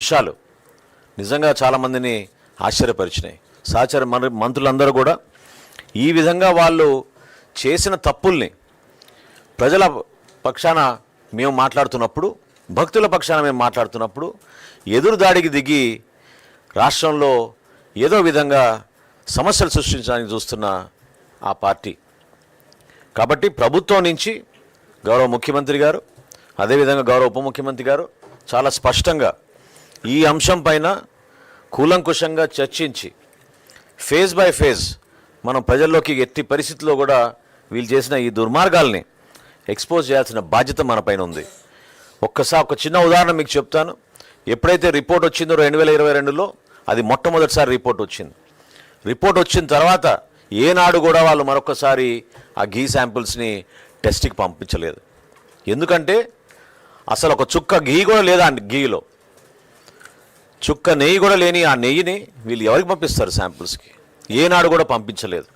విషయాలు నిజంగా చాలామందిని ఆశ్చర్యపరిచినాయి. సహచర మన మంత్రులందరూ కూడా ఈ విధంగా వాళ్ళు చేసిన తప్పుల్ని ప్రజల పక్షాన మేము మాట్లాడుతున్నప్పుడు భక్తుల పక్షాన మేము మాట్లాడుతున్నప్పుడు ఎదురు దాడికి దిగి రాష్ట్రంలో ఏదో విధంగా సమస్యలు సృష్టించడానికి చూస్తున్న ఆ పార్టీ. కాబట్టి ప్రభుత్వం నుంచి గౌరవ ముఖ్యమంత్రి గారు అదేవిధంగా గౌరవ ఉప ముఖ్యమంత్రి గారు చాలా స్పష్టంగా ఈ అంశం పైన కూలంకుషంగా చర్చించి ఫేజ్ బై ఫేజ్ మనం ప్రజల్లోకి ఎత్తి పరిస్థితిలో కూడా వీళ్ళు చేసిన ఈ దుర్మార్గాల్ని ఎక్స్పోజ్ చేయాల్సిన బాధ్యత మన పైన ఉంది. ఒక్కసారి ఒక చిన్న ఉదాహరణ మీకు చెప్తాను. ఎప్పుడైతే రిపోర్ట్ వచ్చిందో రెండు వేల ఇరవై రెండులో అది మొట్టమొదటిసారి రిపోర్ట్ వచ్చింది. రిపోర్ట్ వచ్చిన తర్వాత ఏనాడు కూడా వాళ్ళు మరొకసారి ఆ గీ శాంపిల్స్ని టెస్ట్కి పంపించలేదు. ఎందుకంటే అసలు ఒక చుక్క గీ కూడా లేదా ఆ గీలో చుక్క నెయ్యి కూడా లేని ఆ నెయ్యిని వీళ్ళు ఎవరికి పంపిస్తారు శాంపిల్స్కి? ఏనాడు కూడా పంపించలేదు.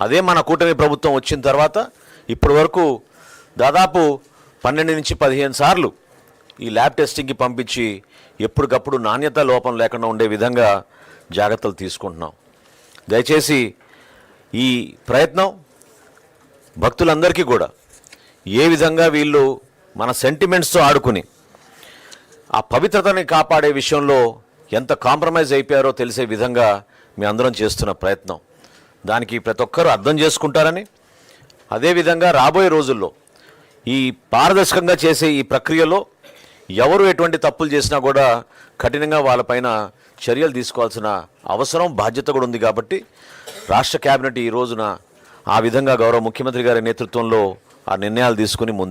అదే మన కూటమి ప్రభుత్వం వచ్చిన తర్వాత ఇప్పటి వరకు దాదాపు పన్నెండు నుంచి పదిహేను సార్లు ఈ ల్యాబ్ టెస్టింగ్కి పంపించి ఎప్పటికప్పుడు నాణ్యత లోపం లేకుండా ఉండే విధంగా జాగ్రత్తలు తీసుకుంటున్నాం. దయచేసి ఈ ప్రయత్నం భక్తులందరికీ కూడా ఏ విధంగా వీళ్ళు మన సెంటిమెంట్స్తో ఆడుకుని ఆ పవిత్రతని కాపాడే విషయంలో ఎంత కాంప్రమైజ్ అయిపోయారో తెలిసే విధంగా మీ అందరం చేస్తున్న ప్రయత్నం. దానికి ప్రతి ఒక్కరూ అర్థం చేసుకుంటారని అదేవిధంగా రాబోయే రోజుల్లో ఈ పారదర్శకంగా చేసే ఈ ప్రక్రియలో ఎవరు ఎటువంటి తప్పులు చేసినా కూడా కఠినంగా వాళ్ళపైన చర్యలు తీసుకోవాల్సిన అవసరం బాధ్యత కూడా ఉంది కాబట్టి రాష్ట్ర కేబినెట్ ఈ రోజున ఆ విధంగా గౌరవ ముఖ్యమంత్రి గారి నేతృత్వంలో ఆ నిర్ణయాలు తీసుకుని ముందు